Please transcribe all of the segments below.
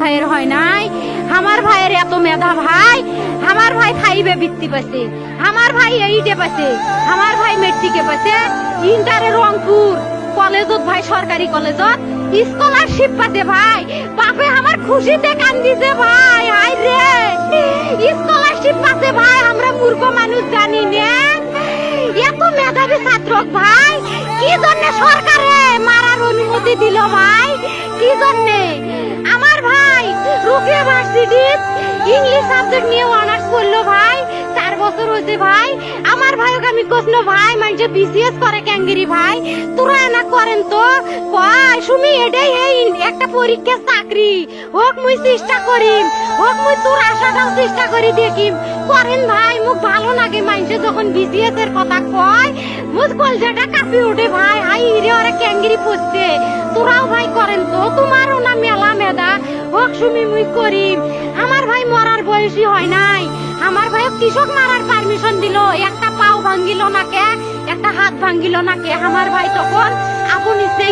ভাইয়ের হয় নাই? আমার ভাইয়ের এত মেধা ভাই, আমার ভাই ফাইভে বৃত্তি পাইছে, আমার ভাই এইটে পাইছে, আমার ভাই মেট্রিকে পাইছে। ইন্টারে রংপুর কলেজত ভাই, সরকারি কলেজত স্কলারশিপ পাতে ভাই। বাপে আমার খুশিতে কান্দিছে ভাই হাই রে। স্কলারশিপ পাতে ভাই, আমরা মূর্খ মানুষ জানি না। এত মেধাবী ছাত্র ভাই, কি জন্য সরকারে মারার অনুমতি দিল ভাই? কি জন্য? আমার রুকিয়া ইংলিশ সাবজেক্ট নিয়ে অনার্স করল ভাই, চার বছর হয়েছে ভাই। আমার ভাইকে আমি কৃষ্ণ ভাই মানে বিসিএস করে ক্যাঙ্গিরি ভাই। তোরা না করেন তো? কয়, সুমি, এটাই এই একটা পরীক্ষা চাকরি। হোক মুই চেষ্টা করিম, হোক মুই তোর আশাটাও চেষ্টা করি দেখিম। করেন ভাই মুখ ভালো লাগে মানুষে যখন বিসিএস এর কথা কয়, মুখ কলজাটা কাঁপি ওঠে ভাই। হাই রে ওরা ক্যাঙ্গিরি পড়ছে তোরাও ভাই করেন তো? করিম। আমার ভাই মরার বয়সী হয় নাই। আমার ভাই কৃষক মারার পারমিশন দিল। একটা পাও ভাঙ্গিল না কে? একটা হাত ভাঙ্গিল না কে? আমার ভাই তখন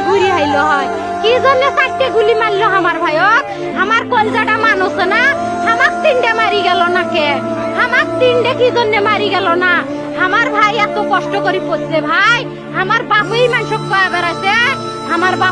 ঘুরি হয়। কি জন্য চারটে গুলি আমার ভাইক আমার কলজাটা না? আমাক তিনটে মারি গেল না কে? তিনটে কি জন্য মারি গেল না? আমার ভাই এত কষ্ট করে পড়ছে ভাই। আমার বাপই মানুষ